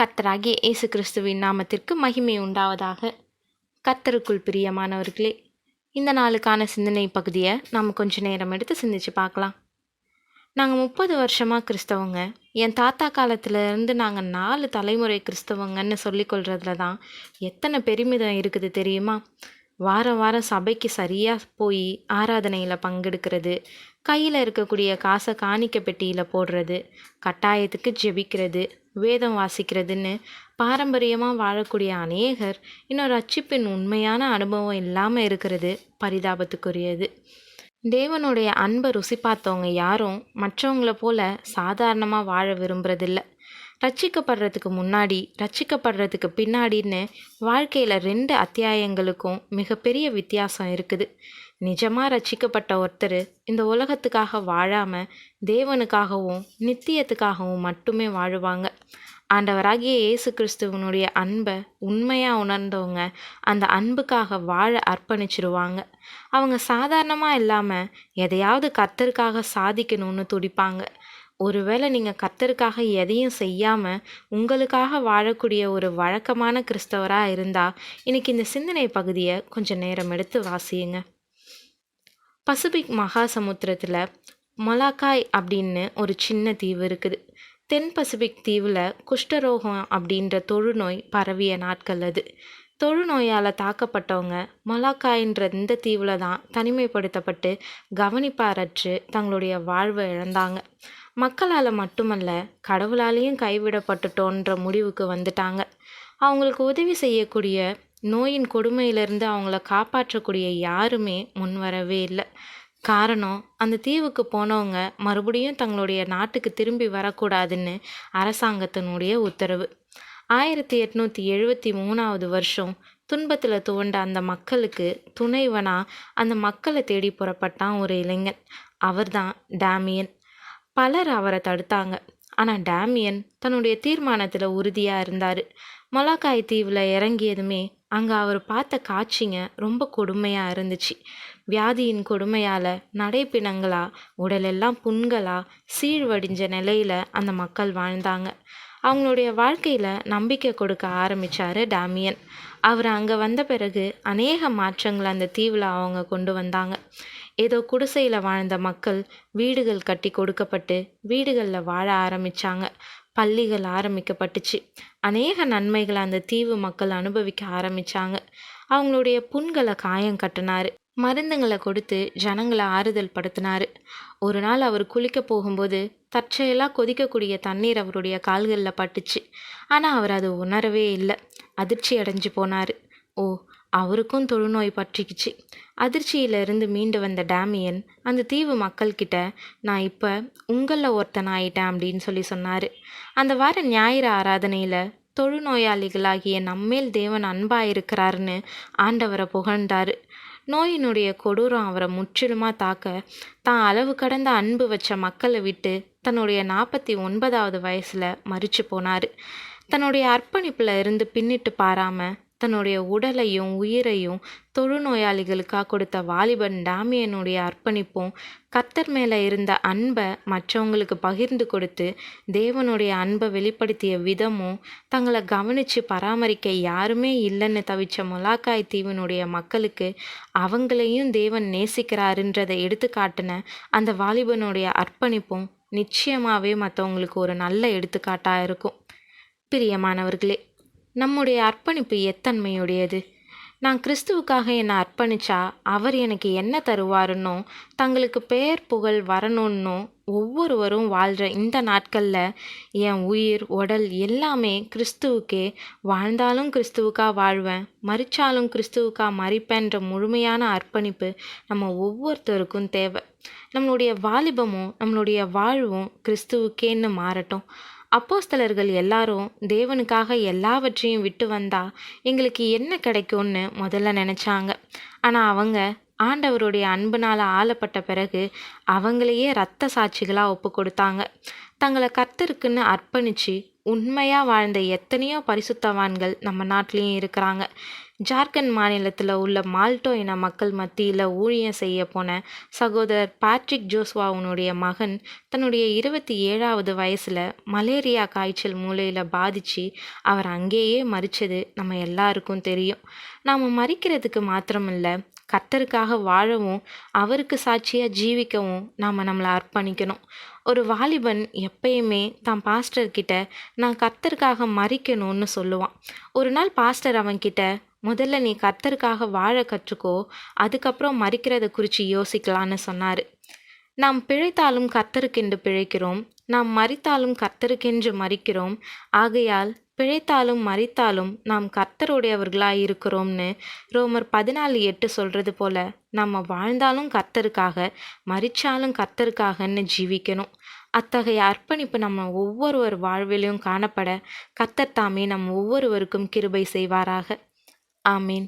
கர்த்தராகிய இயேசு கிறிஸ்துவின் நாமத்திற்கு மகிமை உண்டாவதாக. கர்த்தருக்குள் பிரியமானவர்களே இந்த நாளுக்கான சிந்தனை பகுதியை நாம் கொஞ்ச நேரம் எடுத்து சிந்திச்சு பார்க்கலாம். நாங்கள் முப்பது வருஷமாக கிறிஸ்தவங்க. என் தாத்தா காலத்துல இருந்து நாங்கள் நாலு தலைமுறை கிறிஸ்தவங்கன்னு சொல்லிக்கொள்கிறதுல தான் எத்தனை பெருமிதம் இருக்குது தெரியுமா? வாரம் வாரம் சபைக்கு சரியாக போய் ஆராதனையில் பங்கெடுக்கிறது கையில் இருக்கக்கூடிய காசை காணிக்க பெட்டியில் போடுறது கட்டாயத்துக்கு ஜெபிக்கிறது வேதம் வாசிக்கிறதுன்னு பாரம்பரியமாக வாழக்கூடிய அநேகர் இன்னும் ரட்சிப்பின் உண்மையான அனுபவம் இல்லாமல் இருக்கிறது பரிதாபத்துக்குரியது. தேவனுடைய அன்பை ருசி பார்த்தவங்க யாரும் மற்றவங்கள போல சாதாரணமாக வாழ விரும்புறதில்ல. ரட்சிக்கப்படுறதுக்கு முன்னாடி ரட்சிக்கப்படுறதுக்கு பின்னாடின்னு வாழ்க்கையில் ரெண்டு அத்தியாயங்களுக்கும் மிகப்பெரிய வித்தியாசம் இருக்குது. நிஜமாக ரட்சிக்கப்பட்ட ஒருத்தர் இந்த உலகத்துக்காக வாழாமல் தேவனுக்காகவும் நித்தியத்துக்காகவும் மட்டுமே வாழுவாங்க. ஆண்டவராகிய இயேசு கிறிஸ்துவனுடைய அன்பை உண்மையாக உணர்ந்தவங்க அந்த அன்புக்காக வாழ அர்ப்பணிச்சிருவாங்க. அவங்க சாதாரணமாக இல்லாமல் எதையாவது கர்த்தருக்காக சாதிக்கணும்னு துடிப்பாங்க. ஒருவேளை நீங்கள் கத்தருக்காக எதையும் செய்யாமல் உங்களுக்காக வாழக்கூடிய ஒரு வழக்கமான கிறிஸ்தவராக இருந்தால் இன்னைக்கு இந்த சிந்தனை பகுதியை கொஞ்சம் நேரம் எடுத்து வாசியுங்க. பசிபிக் மகா சமுத்திரத்தில் மொலாக்காய் அப்படின்னு ஒரு சின்ன தீவு இருக்குது. தென் பசிபிக் தீவில் குஷ்டரோகம் அப்படின்ற தொழுநோய் பரவிய நாட்கள் அது. தொழுநோயால் தாக்கப்பட்டவங்க மொலாக்காயின்ற இந்த தீவில் தான் தனிமைப்படுத்தப்பட்டு கவனிப்பாரற்று தங்களுடைய வாழ்வை இழந்தாங்க. மக்களால் மட்டுமல்ல கடவுளாலேயும் கைவிடப்பட்டுட்டோன்ற முடிவுக்கு வந்துட்டாங்க. அவங்களுக்கு உதவி செய்யக்கூடிய நோயின் கொடுமையிலிருந்து அவங்கள காப்பாற்றக்கூடிய யாருமே முன்வரவே இல்லை. காரணம் அந்த தீவுக்கு போனவங்க மறுபடியும் தங்களுடைய நாட்டுக்கு திரும்பி வரக்கூடாதுன்னு அரசாங்கத்தினுடைய உத்தரவு. ஆயிரத்தி எட்நூற்றி எழுபத்தி மூணாவது வருஷம் துன்பத்தில் துவண்ட அந்த மக்களுக்கு துணைவனாக அந்த மக்களை தேடி புறப்பட்டான் ஒரு இளைஞன். அவர்தான் டேமியன். பலர் அவரை தடுத்தாங்க. ஆனால் டேமியன் தன்னுடைய தீர்மானத்தில் உறுதியாக இருந்தார். மொலாக்காய் தீவில் இறங்கியதுமே அங்கே அவர் பார்த்த காட்சிங்க ரொம்ப கொடுமையாக இருந்துச்சு. வியாதியின் கொடுமையால் நடைப்பிணங்களா உடலெல்லாம் புண்களா சீழ்வடிஞ்ச நிலையில் அந்த மக்கள் வாழ்ந்தாங்க. அவங்களுடைய வாழ்க்கையில் நம்பிக்கை கொடுக்க ஆரம்பித்தார் டேமியன். அவர் அங்கே வந்த பிறகு அநேக மாற்றங்களை அந்த தீவில் அவங்க கொண்டு வந்தாங்க. ஏதோ குடிசையில் வாழ்ந்த மக்கள் வீடுகள் கட்டி கொடுக்கப்பட்டு வீடுகளில் வாழ ஆரம்பித்தாங்க பள்ளிகள் ஆரம்பிக்கப்பட்டுச்சு. அநேக நன்மைகளை அந்த தீவு மக்கள் அனுபவிக்க ஆரம்பித்தாங்க அவங்களுடைய புண்களை காயம் கட்டினாரு. மருந்துங்களை கொடுத்து ஜனங்களை ஆறுதல் படுத்தினார். ஒரு நாள் அவர் குளிக்க போகும்போது தற்செயலாக கொதிக்கக்கூடிய தண்ணீர் அவருடைய கால்களில் பட்டுச்சு. ஆனால் அவர் அது உணரவே இல்லை. அதிர்ச்சி அடைஞ்சு போனார். ஓ அவருக்கும் தொழுநோய் பற்றிக்கிச்சு. அதிர்ச்சியிலிருந்து மீண்டு வந்த டேமியன் அந்த தீவு மக்கள்கிட்ட நான் இப்போ உங்களில் ஒருத்தன் ஆயிட்டேன் அப்படின்னு சொல்லி சொன்னார். அந்த வார ஞாயிறு ஆராதனையில் தொழுநோயாளிகளாகிய நம்மேல் தேவன் அன்பாக இருக்கிறாருன்னு ஆண்டவரை புகழ்ந்தார். நோயினுடைய கொடூரம் அவரை முற்றிலுமாக தாக்க தான் அளவு கடந்த அன்பு வச்ச மக்களை விட்டு தன்னுடைய நாற்பத்தி ஒன்பதாவது வயசில் மறிச்சு போனார். தன்னுடைய அர்ப்பணிப்பில் இருந்து பின்னிட்டு பாராமல் தன்னுடைய உடலையும் உயிரையும் தொழுநோயாளிகளுக்காக கொடுத்த வாலிபன் டாமியனுடைய அர்ப்பணிப்பும் கர்த்தர் மேலே இருந்த அன்பை மற்றவங்களுக்கு பகிர்ந்து கொடுத்து தேவனுடைய அன்பை வெளிப்படுத்திய விதமும் தங்களை கவனித்து பராமரிக்க யாருமே இல்லைன்னு தவிச்ச மொலாக்காய் தீவினுடைய மக்களுக்கு அவங்களையும் தேவன் நேசிக்கிறாருன்றதை எடுத்து காட்டின அந்த வாலிபனுடைய அர்ப்பணிப்பும் நிச்சயமாகவே மற்றவங்களுக்கு ஒரு நல்ல எடுத்துக்காட்டாக இருக்கும். பிரியமானவர்களே நம்முடைய அர்ப்பணிப்பு எத்தன்மையுடையது? நான் கிறிஸ்துவுக்காக என்னை அர்ப்பணிச்சா அவர் எனக்கு என்ன தருவாருன்னோ தங்களுக்கு பெயர் புகழ் வரணுன்னோ ஒவ்வொருவரும் வாழ்கிற இந்த நாட்களில் என் உயிர் உடல் எல்லாமே கிறிஸ்துவுக்கே. வாழ்ந்தாலும் கிறிஸ்துவுக்காக வாழ்வேன் மறிச்சாலும் கிறிஸ்துவுக்காக மறிப்பேன்ற முழுமையான அர்ப்பணிப்பு நம்ம ஒவ்வொருத்தருக்கும் தேவை. நம்மளுடைய வாலிபமும் நம்மளுடைய வாழ்வும் கிறிஸ்துவுக்கேன்னு மாறட்டும். அப்போஸ்தலர்கள் எல்லாரும் தேவனுக்காக எல்லாவற்றையும் விட்டு வந்தா எங்களுக்கு என்ன கிடைக்கும்னு முதல்ல நினச்சாங்க. ஆனால் அவங்க ஆண்டவருடைய அன்புனால் ஆளப்பட்ட பிறகு அவங்களையே இரத்த சாட்சிகளாக ஒப்பு கொடுத்தாங்க. தங்களை கர்த்தருக்குன்னு அர்ப்பணித்து உண்மையாக வாழ்ந்த எத்தனையோ பரிசுத்தவான்கள் நம்ம நாட்டிலையும் இருக்கிறாங்க. ஜார்க்கண்ட் மாநிலத்தில் உள்ள மால்டோ இன மக்கள் மத்தியில் ஊழியம் செய்ய போன சகோதரர் பேட்ரிக் ஜோஸ்வாவுனுடைய மகன் தன்னுடைய இருபத்தி ஏழாவது வயசில் மலேரியா காய்ச்சல் மூலையில் பாதித்து அவர் அங்கேயே மறித்தது நம்ம எல்லாருக்கும் தெரியும். நாம் மறிக்கிறதுக்கு மாத்திரமில்ல கர்த்தருக்காக வாழவும் அவருக்கு சாட்சியாக ஜீவிக்கவும் நாம் நம்மளை அர்ப்பணிக்கணும். ஒரு வாலிபன் எப்பயுமே தான் பாஸ்டர் கிட்ட நான் கர்த்தருக்காக மறிக்கணும்னு சொல்லுவான். ஒரு நாள் பாஸ்டர் அவன்கிட்ட முதல்ல நீ கர்த்தருக்காக வாழ கற்றுக்கோ அதுக்கப்புறம் மறிக்கிறத குறித்து யோசிக்கலான்னு சொன்னார். நாம் பிழைத்தாலும் கர்த்தருக்கென்று பிழைக்கிறோம். நாம் மறித்தாலும் கர்த்தருக்கென்று மறிக்கிறோம் ஆகையால் பிழைத்தாலும் மறித்தாலும் நாம் கர்த்தருடையவர்களாக இருக்கிறோம்னு ரோமர் பதினாலு எட்டு சொல்கிறது போல நம்ம வாழ்ந்தாலும் கர்த்தருக்காக மறிச்சாலும் கர்த்தருக்காகன்னு ஜீவிக்கணும். அத்தகைய அர்ப்பணிப்பு நம்ம ஒவ்வொருவர் வாழ்விலையும் காணப்பட கர்த்தர் தாமே நம் ஒவ்வொருவருக்கும் கிருபை செய்வாராக. ஆமீன்.